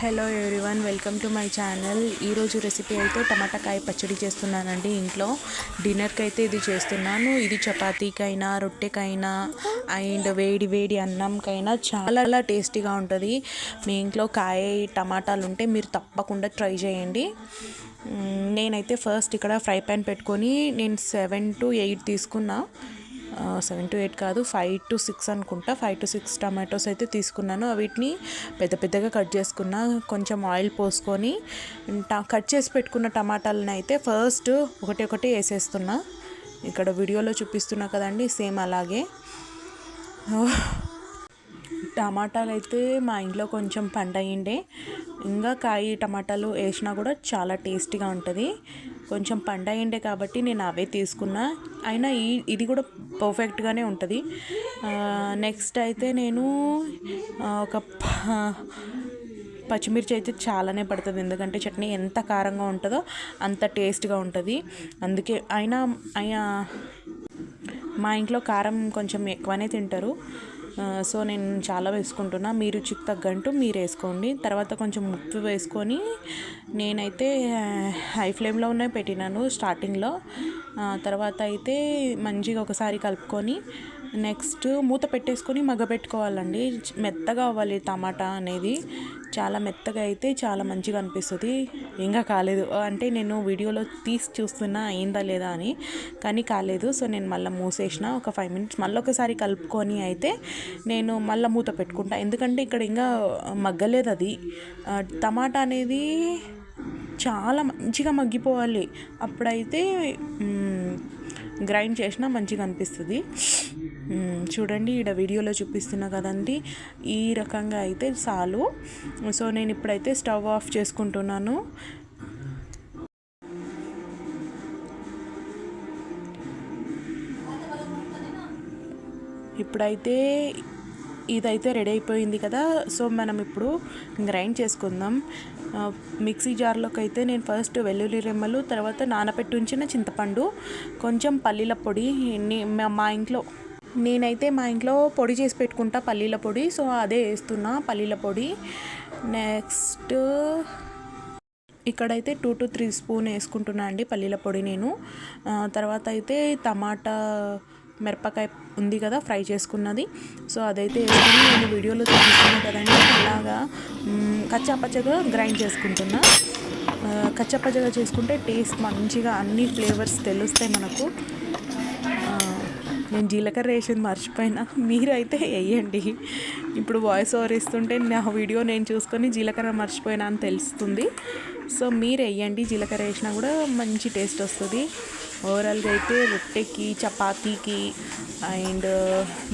Hello everyone welcome to my channel. ఈరోజు recipe అయితే టమాటా కాయ పచ్చడి చేస్తున్నానండి ఇంట్లో. డిన్నర్కి అయితే ఇది చేస్తున్నాను. ఇది చపాతీకైనా రొట్టెకైనా అండ్ వేడి వేడి అన్నంకైనా చాలా టేస్టీగా ఉంటుంది. మీ ఇంట్లో కాయ టమాటాలు ఉంటే మీరు తప్పకుండా ట్రై చేయండి. నేనైతే ఫస్ట్ ఇక్కడ ఫ్రై ప్యాన్ పెట్టుకొని నేను సెవెన్ టు ఎయిట్ తీసుకున్నా. సెవెన్ టు ఎయిట్ కాదు ఫైవ్ టు సిక్స్ అనుకుంటా. ఫైవ్ టు సిక్స్ టమాటోస్ అయితే తీసుకున్నాను. వీటిని పెద్ద పెద్దగా కట్ చేసుకున్నా కొంచెం ఆయిల్ పోసుకొని ట- కట్ చేసి పెట్టుకున్న టమాటాలను అయితే ఫస్ట్ ఒకటి ఒకటి వేసేస్తున్నా. ఇక్కడ వీడియోలో చూపిస్తున్నా కదండి సేమ్ అలాగే. టమాటాలు అయితే మా ఇంట్లో కొంచెం పండయిండే. ఇంకా కాయ టమాటాలు వేసినా కూడా చాలా టేస్టీగా ఉంటుంది. కొంచెం పండయిండే కాబట్టి నేను అవే తీసుకున్నా. అయినా ఈ ఇది కూడా పర్ఫెక్ట్గానే ఉంటుంది. నెక్స్ట్ అయితే నేను ఒక పచ్చిమిర్చి అయితే చాలానే పడుతుంది. ఎందుకంటే చట్నీ ఎంత కారంగా ఉంటుందో అంత టేస్ట్గా ఉంటుంది. అందుకే అయినా అయినా మా ఇంట్లో కారం కొంచెం ఎక్కువనే తింటారు. సో నేను చాలా వేసుకుంటున్నా. మీ రుచికి తగ్గట్టు మీరు వేసుకోండి. తర్వాత కొంచెం ఉప్పు వేసుకొని నేనైతే హై ఫ్లేమ్లో ఉన్నాయి పెట్టినాను స్టార్టింగ్లో. తర్వాత అయితే మంచిగా ఒకసారి కలుపుకొని నెక్స్ట్ మూత పెట్టేసుకొని మగ్గబెట్టుకోవాలండి మెత్తగా అవ్వాలి టమాటా అనేది. చాలా మెత్తగా అయితే చాలా మంచిగా అనిపిస్తుంది. ఇంకా కాలేదు. అంటే నేను వీడియోలో తీసి చూస్తున్నా అయిందా లేదా అని. కానీ కాలేదు. సో నేను మళ్ళీ మూసేసిన ఒక ఫైవ్ మినిట్స్. మళ్ళీ ఒకసారి కలుపుకొని అయితే నేను మళ్ళీ మూత పెట్టుకుంటా. ఎందుకంటే ఇక్కడ ఇంకా మగ్గలేదు అది. టమాటా అనేది చాలా మంచిగా మగ్గిపోవాలి. అప్పుడైతే గ్రైండ్ చేసినా మంచిగా అనిపిస్తుంది. చూడండి ఇక్కడ వీడియోలో చూపిస్తున్నా కదండి ఈ రకంగా అయితే చాలు. సో నేను ఇప్పుడైతే స్టవ్ ఆఫ్ చేసుకుంటున్నాను. ఇప్పుడైతే ఇదైతే రెడీ అయిపోయింది కదా సో మనం ఇప్పుడు గ్రైండ్ చేసుకుందాం. మిక్సీ జార్లోకి అయితే నేను ఫస్ట్ వెల్లుల్లి రెమ్మలు తర్వాత నానబెట్టి ఉంచిన చింతపండు కొంచెం పల్లీల పొడి మా- మా ఇంట్లో నేనైతే మా ఇంట్లో పొడి చేసి పెట్టుకుంటా పల్లీల పొడి. సో అదే వేస్తున్నా పల్లీల పొడి. నెక్స్ట్ ఇక్కడైతే టూ టు త్రీ స్పూన్ వేసుకుంటున్నా అండి పల్లీల పొడి నేను. తర్వాత అయితే టమాటా మిరపకాయ ఉంది కదా ఫ్రై చేసుకున్నది. సో అదైతే వేసుకుని నేను వీడియోలో చూపిస్తున్నాను కదండి. అలాగా కచ్చాపచ్చగా గ్రైండ్ చేసుకుంటున్నా. ఆ, కచ్చాపచ్చగా చేసుకుంటే టేస్ట్ మంచిగా అన్ని ఫ్లేవర్స్ తెలుస్తాయి మనకు. నేను జీలకర్ర వేసింది మర్చిపోయినా. మీరు అయితే వేయండి. ఇప్పుడు వాయిస్ ఓవర్ ఇస్తుంటే నా వీడియో నేను చూసుకొని జీలకర్ర మర్చిపోయినా అని తెలుస్తుంది. సో మీరు వేయండి. జీలకర్ర వేసినా కూడా మంచి టేస్ట్ వస్తుంది. ఓవరాల్గా అయితే రొట్టెకి చపాతీకి అండ్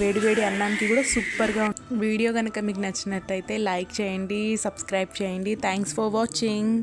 వేడివేడి అన్నానికి కూడా సూపర్గా వీడియో కనుక మీకు నచ్చినట్టయితే లైక్ చేయండి సబ్స్క్రైబ్ చేయండి. Thanks for watching